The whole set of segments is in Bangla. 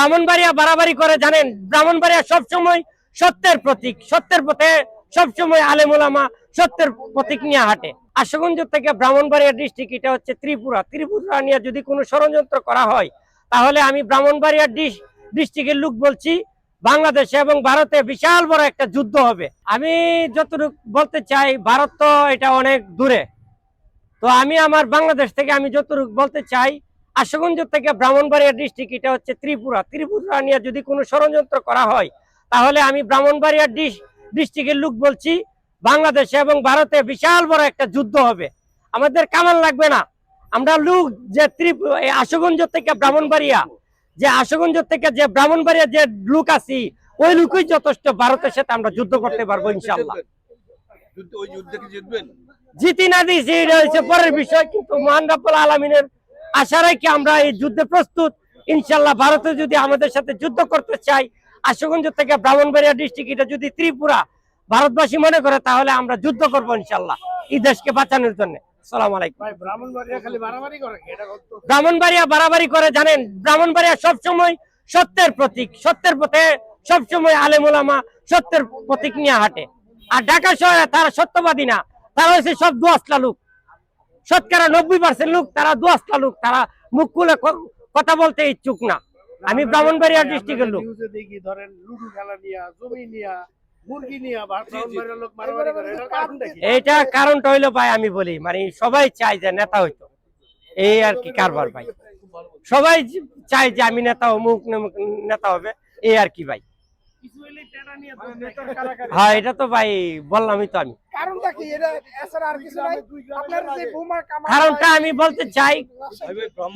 ব্রাহ্মণবাড়িয়া বাড়াবাড়ি করে, জানেন? ব্রাহ্মণবাড়িয়া সবসময় সত্যের প্রতীক। সত্যের পথে সবসময় আলেমুলামা সত্যের প্রতীক নিয়ে হাঁটে। আশুগঞ্জ থেকে ব্রাহ্মণবাড়িয়া ডিস্ট্রিক্ট এটা হচ্ছে ত্রিপুরা। ত্রিপুরা নিয়ে যদি কোনো ষড়যন্ত্র করা হয়, তাহলে আমি ব্রাহ্মণবাড়িয়া ডিস্ট্রিক্টের লোক বলছি, বাংলাদেশে এবং ভারতে বিশাল বড় একটা যুদ্ধ হবে। আমি যতটুকু বলতে চাই, ভারত তো এটা অনেক দূরে। তো আমি আমার বাংলাদেশ থেকে আমি যতটুকু বলতে চাই আশুগঞ্জ থেকে ব্রাহ্মণবাড়িয়া ডিস্ট্রিক্ট এটা হচ্ছে ত্রিপুরা। ত্রিপুরা নিয়ে যদি কোনো ষড়যন্ত্র করা হয় তাহলে আমি ব্রাহ্মণবাড়িয়া ডিস্ট্রিক্টের লোক বলছি বাংলাদেশে এবং ভারতে বিশাল বড় একটা যুদ্ধ হবে। আমাদের কামান লাগবে না। আমরা লোক যে ত্রিপুরা আশুগঞ্জ থেকে ব্রাহ্মণবাড়িয়া যে আশুগঞ্জ থেকে যে ব্রাহ্মণবাড়িয়া যে লোক আছি ওই লোকই যথেষ্ট ভারতের সাথে আমরা যুদ্ধ করতে পারব ইনশাল্লাহ জিতি না দিয়েছি এটা হচ্ছে পরের বিষয় কিন্তু মহান রাব্বুল আলমিনের আশা রেখে আমরা এই যুদ্ধে প্রস্তুত। ইনশাল্লাহ ভারতে যদি আমাদের সাথে যুদ্ধ করতে চাই আশুগঞ্জ থেকে ব্রাহ্মণবাড়িয়া ডিস্ট্রিক্ট এটা যদি ত্রিপুরা ভারতবাসী মনে করে তাহলে আমরা যুদ্ধ করব ইনশাল্লাহ এই দেশকে বাঁচানোর জন্য। সালাম আলাইকুম। ভাই ব্রাহ্মণবাড়িয়া খালি মারামারি করে কি? এটা কত? ব্রাহ্মণবাড়িয়া বাড়াবাড়ি করে জানেন ব্রাহ্মণবাড়িয়া সবসময় সত্যের প্রতীক সত্যের পথে সবসময় আলেমুলামা সত্যের প্রতীক নিয়ে হাঁটে। আর ঢাকা শহরে তারা সত্যবাদী না তারা হচ্ছে সব দুয়াসলা লোক। শতকরা নব্বই পার্সেন্ট লোক তারা দুয়াসলা লোক তারা মুখ খুলে কথা বলতে ইচ্ছুক না। আমি ব্রাহ্মণবাড়িয়া ডিস্ট্রিক্টের লোক। দেখি ধরেন লুডু খেলা নিয়া জমি নিয়া মুরগি নিয়া ব্রাহ্মণবাড়িয়ার লোক মারামারি করে এটার কারণটা কি? এইটা কারণটা হইল ভাই আমি বলি মানে সবাই চাই যে নেতা হইতো। এই আর কি কারবার ভাই। সবাই চায় যে আমি নেতা অমুক নেতা হবে এই আর কি ভাই। কিছু হইলে টেটা নিয়ে তো নেতার কারাকারি হ্যাঁ এটা তো ভাই বললামই তো আমি। কারণটা কি? এটা এছাড়া আর কিছু নাই? আপনার যে কারণটা আমি বলতে চাই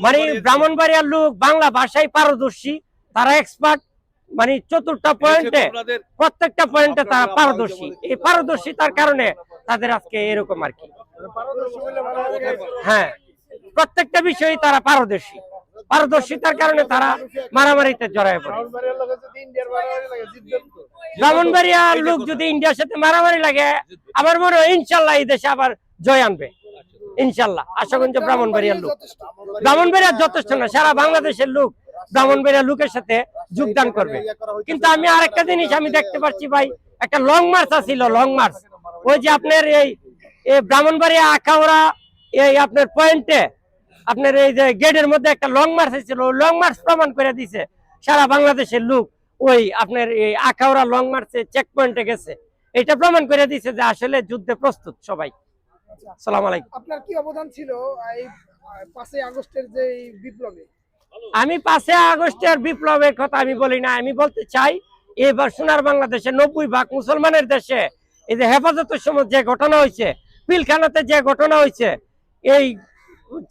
মানে ব্রাহ্মণবাড়িয়ার লোক বাংলা ভাষায় পারদর্শী তারা এক্সপার্ট মানে চতুর্থ পয়েন্টে প্রত্যেকটা পয়েন্টে তারা পারদর্শী। এই পারদর্শিতার কারণে তাদের আজকে এরকম আর কি। হ্যাঁ প্রত্যেকটা বিষয়ে তারা পারদর্শী। পারদর্শিতার কারণে তারা মারামারিতে জড়ায় পড়ে। ব্রাহ্মণবাড়িয়ার লোক যদি ইন্ডিয়ার সাথে মারামারি লাগে আমার মনে হয় ইনশাল্লাহ এই দেশে আবার জয় আনবে। ইনশাল্লাহ আশাগঞ্জ ব্রাহ্মণবাড়িয়ার লোক। ব্রাহ্মণবাড়িয়ার যথেষ্ট না সারা বাংলাদেশের লোক ব্রাহ্মণবাড়িয়ার লোকের সাথে যোগদান করবে। কিন্তু আমি আরেকটা জিনিস আমি দেখতে পাচ্ছি ভাই একটা লং মার্চ আছিল লং মার্চ ওই যে আপনার এই ব্রাহ্মণবাড়িয়া আখাউড়া এই আপনার পয়েন্টে আপনার এই যে গেটের মধ্যে একটা লং মার্চ হয়েছিল লং মার্চ প্রমাণ করে দিছে সারা বাংলাদেশের লোক। ওই আপনার এই আখাউড়া লং মার্চে চেক পয়েন্টে গেছে। এটা প্রমাণ করে দিছে যে আসলে যুদ্ধে প্রস্তুত সবাই। সালাম আলাইকুম। আপনার কি অবদান ছিল এই পাঁচই আগস্টের যে বিপ্লবে? আমি পাঁচে আগস্টের বিপ্লবের কথা আমি বলি না আমি বলতে চাই এবার সোনার বাংলাদেশে নব্বই ভাগ মুসলমানের দেশে এই যে হেফাজতের সময় যে ঘটনা হয়েছে পিলখানাতে যে ঘটনা হয়েছে এই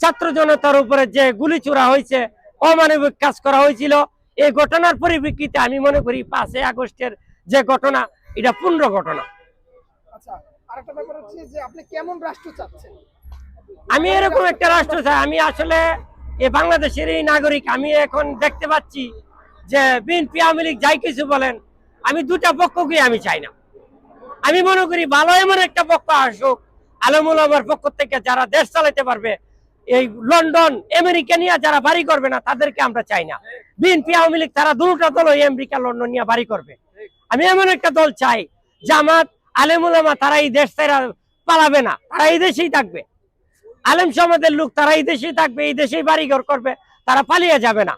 ছাত্র জনতার উপরে যে গুলি চূড়া হয়েছে অমানবিক কাজ করা হয়েছিল এই ঘটনার পরিপ্রেক্ষিতে আমি মনে করি পাঁচে আগস্টের যে ঘটনা এটা পূর্ণ ঘটনা। আচ্ছা আমি এরকম একটা রাষ্ট্র চাই। আমি আসলে এই বাংলাদেশের এই নাগরিক আমি এখন দেখতে পাচ্ছি যে বিএনপি আওয়ামী লীগ যাই কিছু বলেন আমি দুটা পক্ষকে আমি চাই না। আমি মনে করি ভালো এমন একটা পক্ষ আসুক আলমুল আমার পক্ষ থেকে যারা দেশ চালাতে পারবে এই লন্ডন, আমেরিকা নিয়ে যারা বাড়ি করবে না, তাদেরকে আমরা চাই না। বিএনপি, আওয়ামী লীগ, তারা দুটা দল ওই আমেরিকা, লন্ডন নিয়ে বাড়ি করবে। আমি এমন একটা দল চাই, জামাত আলেমুলামা তারা এই দেশ তারা পালাবে না, তারা এই দেশেই থাকবে। আলেম সমাজের লোক, তারা এই দেশেই থাকবে, এই দেশেই বাড়িঘর করবে, তারা পালিয়ে যাবে না।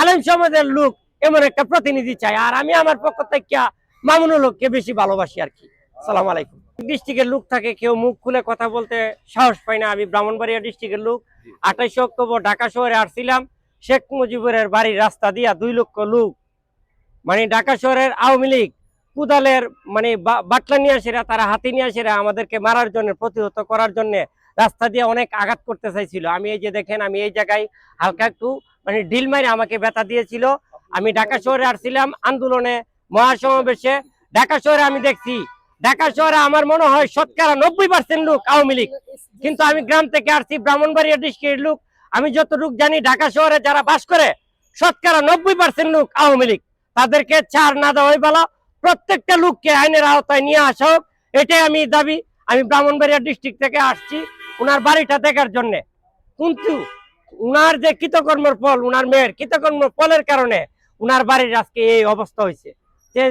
আলেম সমাজের লোক এমন একটা প্রতিনিধি চাই, আর আমি আমার পক্ষ থেকে মামুনুল লোককে বেশি ভালোবাসি আর কি। সালাম আলাইকুম। ডিস্ট্রিক্টের লোক থাকে কেউ মুখ খুলে কথা বলতে সাহস পাই না। আমি ব্রাহ্মণবাড়িয়া ডিস্ট্রিক্টের লোক। আঠাইশে অক্টোবর ঢাকা শহরে আসছিলাম। শেখ মুজিবুরের বাড়ির রাস্তা দিয়া দুই লক্ষ লোক। মানে ঢাকা শহরের আওয়ামী লীগ কুদালের মানে বাটলা নিয়ে আসেরা তারা হাতি নিয়ে আসেরা আমাদেরকে মারার জন্য প্রতিহত করার জন্য রাস্তা দিয়ে অনেক আঘাত করতে চাইছিল। আমি এই যে দেখেন আমি এই জায়গায় হালকা একটু মানে ডিল মারে আমাকে ব্যথা দিয়েছিল। আমি ঢাকা শহরে আসছিলাম আন্দোলনে মহাসমাবেশে। ঢাকা শহরে আমি দেখছি ঢাকা শহরে আমার মনে হয় শতকরা নব্বই পার্সেন্ট লোক আওয়ামী লীগ। কিন্তু আমি গ্রাম থেকে আসছি ব্রাহ্মণবাড়িয়া ডিস্ট্রিক্টের লোক। আমি যতটুকু জানি ঢাকা শহরে যারা বাস করে, শতকরা নব্বই পার্সেন্ট লোক আওয়ামী লীগ। তাদেরকে ছাড় না দেওয়াই ভালো। প্রত্যেকটা লোককে আইনের আওতায় নিয়ে আসা হোক, এটাই আমি দাবি। আমি ব্রাহ্মণবাড়িয়া ডিস্ট্রিক্ট থেকে আসছি, উনার বাড়িটা দেখার জন্য। কিন্তু উনার যে কৃতকর্মের ফল, উনার মেয়ের কৃতকর্মের ফলের কারণে উনার বাড়ির আজকে এই অবস্থা হয়েছে। যে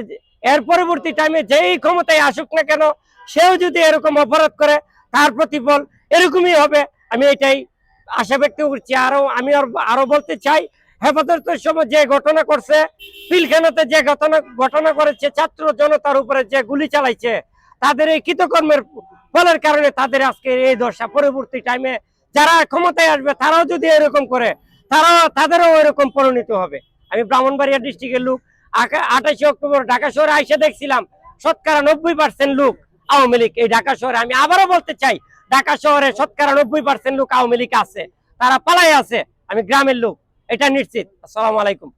এর পরবর্তী টাইমে যেই ক্ষমতায় আসুক না কেন, সেও যদি এরকম অপরাধ করে, তার প্রতিফল এরকমই হবে। আমি এটাই আশা ব্যক্ত করছি। আরও, আমি আর- বলতে চাই হেফাজতের সময় যে ঘটনা করছে, পিলখানাতে যে ঘটনা ঘটনা করেছে, ছাত্র জনতার উপরে যে গুলি চালাইছে, তাদের এই কৃতকর্মের ফলের কারণে তাদের আজকে এই দশা। পরবর্তী টাইমে যারা ক্ষমতায় আসবে, তারাও যদি এরকম করে, তারা, তাদেরও এরকম পরিণত হবে। আমি ব্রাহ্মণবাড়িয়া ডিস্ট্রিক্টের লোক। আঠাশে অক্টোবর ঢাকা শহরে আইসে দেখছিলাম শতকরা নব্বই পার্সেন্ট লোক আওয়ামী লীগ এই ঢাকা শহরে। আমি আবারও বলতে চাই, ঢাকা শহরে শতকরা নব্বই পার্সেন্ট লোক আওয়ামী লীগ আছে, তারা পালাই আছে, আমি গ্রামের লোক, এটা নিশ্চিত। আসসালাম আলাইকুম।